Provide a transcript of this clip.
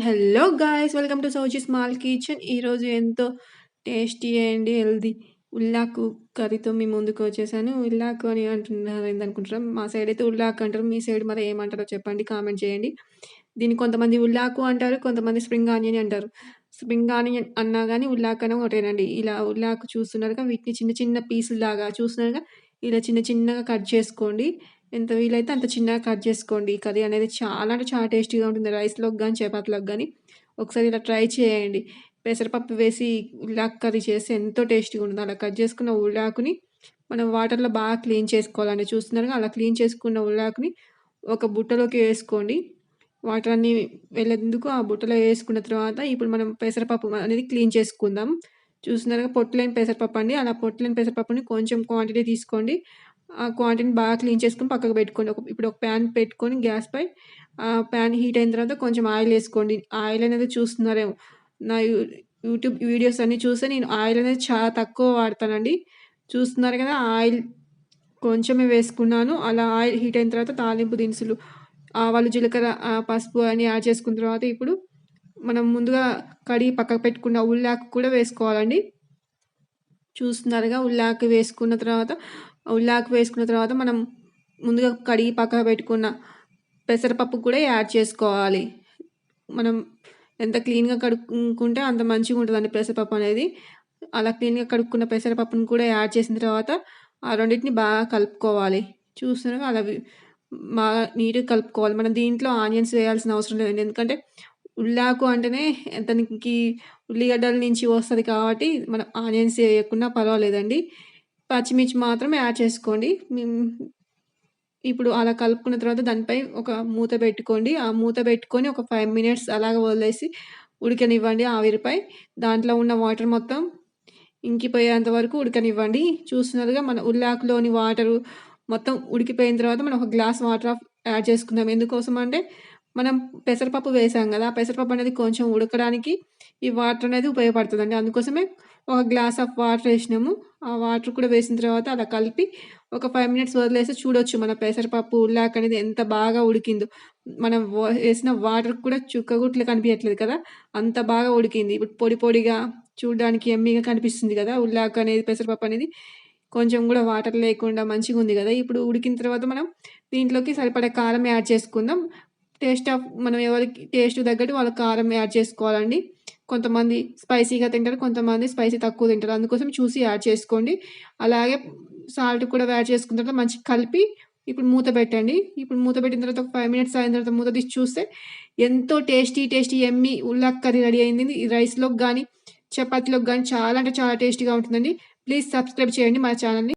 Hello guys welcome to Souji small kitchen ఈరోజు ఎంతో tasty and healthy ఉల్లాకు కర్రీతో మీ ముందుకు వచ్చేసాను. ఉల్లాకు అని అంటున్నారు ఏందనుకుంటారు మా సైడ్ అయితే ఉల్లాకు అంటారు. మీ సైడ్ మరి ఏమంటారో చెప్పండి. కామెంట్ చేయండి. దీన్ని కొంతమంది ఉల్లాకు అంటారు. కొంతమంది స్ప్రింగ్ ఆనియన్ అంటారు. స్ప్రింగ్ ఆనియన్ అన్నా కానీ ఉల్లాకు అనే ఒకటేనండి. ఇలా ఉల్లాకు చూస్తున్నారుగా వీటిని చిన్న చిన్న పీసులు లాగా చూస్తున్నారుగా ఇలా చిన్న చిన్నగా కట్ చేసుకోండి. ఎంత వీలైతే అంత చిన్నగా కట్ చేసుకోండి. ఈ కర్రీ అనేది చాలా అంటే చాలా టేస్టీగా ఉంటుంది. రైస్లోకి కానీ చపాతీలోకి కానీ ఒకసారి ఇలా ట్రై చేయండి. పెసరపప్పు వేసి ఉల్లాకు కర్రీ చేస్తే ఎంతో టేస్టీగా ఉంటుంది. అలా కట్ చేసుకున్న ఉల్లాకుని మనం వాటర్లో బాగా క్లీన్ చేసుకోవాలండి. చూస్తున్నారుగా అలా క్లీన్ చేసుకున్న ఉల్లాకుని ఒక బుట్టలోకి వేసుకోండి. వాటర్ అన్నీ వెళ్ళేందుకు ఆ బుట్టలో వేసుకున్న తర్వాత ఇప్పుడు మనం పెసరపప్పు అనేది క్లీన్ చేసుకుందాం. చూస్తున్నారుగా పొట్టులేని పెసరపప్పు అండి. అలా పొట్టులేని పెసరపప్పుని కొంచెం క్వాంటిటీ తీసుకోండి. ఆ క్వాంటిటీని బాగా క్లీన్ చేసుకొని పక్కకు పెట్టుకోండి. ఒక ఇప్పుడు ఒక ప్యాన్ పెట్టుకొని గ్యాస్పై ఆ ప్యాన్ హీట్ అయిన తర్వాత కొంచెం ఆయిల్ వేసుకోండి. ఆయిల్ అనేది చూస్తున్నారేమో. నా యూట్యూబ్ వీడియోస్ అన్నీ చూస్తే నేను ఆయిల్ అనేది చాలా తక్కువ వాడతానండి. చూస్తున్నారు కదా ఆయిల్ కొంచెమే వేసుకున్నాను. అలా ఆయిల్ హీట్ అయిన తర్వాత తాలింపు దినుసులు ఆవాలు జీలకర్ర పసుపు అని యాడ్ చేసుకున్న తర్వాత ఇప్పుడు మనం ముందుగా కడిగి పక్కకు పెట్టుకున్న ఉల్లాకు కూడా వేసుకోవాలండి. చూస్తున్నారుగా ఉల్లాకు వేసుకున్న తర్వాత ఉల్లాకు వేసుకున్న తర్వాత మనం ముందుగా కడిగి పక్కన పెట్టుకున్న పెసరపప్పు కూడా యాడ్ చేసుకోవాలి. మనం ఎంత క్లీన్గా కడుక్కుంటే అంత మంచిగా ఉంటుందండి పెసరపప్పు అనేది. అలా క్లీన్గా కడుక్కున్న పెసరపప్పును కూడా యాడ్ చేసిన తర్వాత ఆ రెండింటిని బాగా కలుపుకోవాలి. చూస్తున్నాగా అలా బాగా నీట్గా కలుపుకోవాలి. మనం దీంట్లో ఆనియన్స్ వేయాల్సిన అవసరం లేదండి. ఎందుకంటే ఉల్లాకు అంటేనే దానికి ఉల్లిగడ్డల నుంచి వస్తుంది కాబట్టి మనం ఆనియన్స్ వేయకుండా పర్వాలేదండి. పచ్చిమిర్చి మాత్రం యాడ్ చేసుకోండి. ఇప్పుడు అలా కలుపుకున్న తర్వాత దానిపై ఒక మూత పెట్టుకోండి. ఆ మూత పెట్టుకొని ఒక ఫైవ్ మినిట్స్ అలాగ వదిలేసి ఉడకనివ్వండి ఆవిరిపై. దాంట్లో ఉన్న వాటర్ మొత్తం ఇంకిపోయేంత వరకు ఉడకనివ్వండి. చూస్తున్నారుగా మన ఉల్లాకులోని వాటరు మొత్తం ఉడికిపోయిన తర్వాత మనం ఒక గ్లాస్ వాటర్ యాడ్ చేసుకుందాం. ఎందుకోసం అంటే మనం పెసరపప్పు వేసాం కదా పెసరపప్పు అనేది కొంచెం ఉడకడానికి ఈ వాటర్ అనేది ఉపయోగపడుతుందండి. అందుకోసమే ఒక గ్లాస్ ఆఫ్ వాటర్ వేసినాము. ఆ వాటర్ కూడా వేసిన తర్వాత అలా కలిపి ఒక ఫైవ్ మినిట్స్ వదిలేస్తే చూడొచ్చు మన పెసరపప్పు ఉల్లాక్ అనేది ఎంత బాగా ఉడికిందో. మనం వేసిన వాటర్ కూడా చుక్కగుట్లు కనిపించట్లేదు కదా? అంత బాగా ఉడికింది. ఇప్పుడు పొడి పొడిగా చూడడానికి ఎమ్మిగా కనిపిస్తుంది కదా? ఉల్లాక్ అనేది పెసరపప్పు అనేది. కొంచెం కూడా వాటర్ లేకుండా మంచిగా ఉంది కదా? ఇప్పుడు ఉడికిన తర్వాత మనం దీంట్లోకి సరిపడే కారం యాడ్ చేసుకుందాం. టేస్ట్ ఆఫ్ మనం ఎవరికి టేస్ట్ తగ్గట్టు వాళ్ళ కారం యాడ్ చేసుకోవాలండి. కొంతమంది స్పైసీగా తింటారు కొంతమంది స్పైసీ తక్కువ తింటారు. అందుకోసం చూసి యాడ్ చేసుకోండి. అలాగే సాల్ట్ కూడా యాడ్ చేసుకున్న తర్వాత మంచిగా కలిపి ఇప్పుడు మూత పెట్టండి. ఇప్పుడు మూత పెట్టిన తర్వాత ఒక ఫైవ్ మినిట్స్ అయిన తర్వాత మూత తీసి చూస్తే ఎంతో టేస్టీ టేస్టీ ఎమ్మి ఉల్లాక్ కర్రీ రెడీ అయింది. ఈ రైస్లోకి కానీ చపాతీలోకి కానీ చాలా అంటే చాలా టేస్టీగా ఉంటుందండి. ప్లీజ్ సబ్స్క్రైబ్ చేయండి మా ఛానల్ని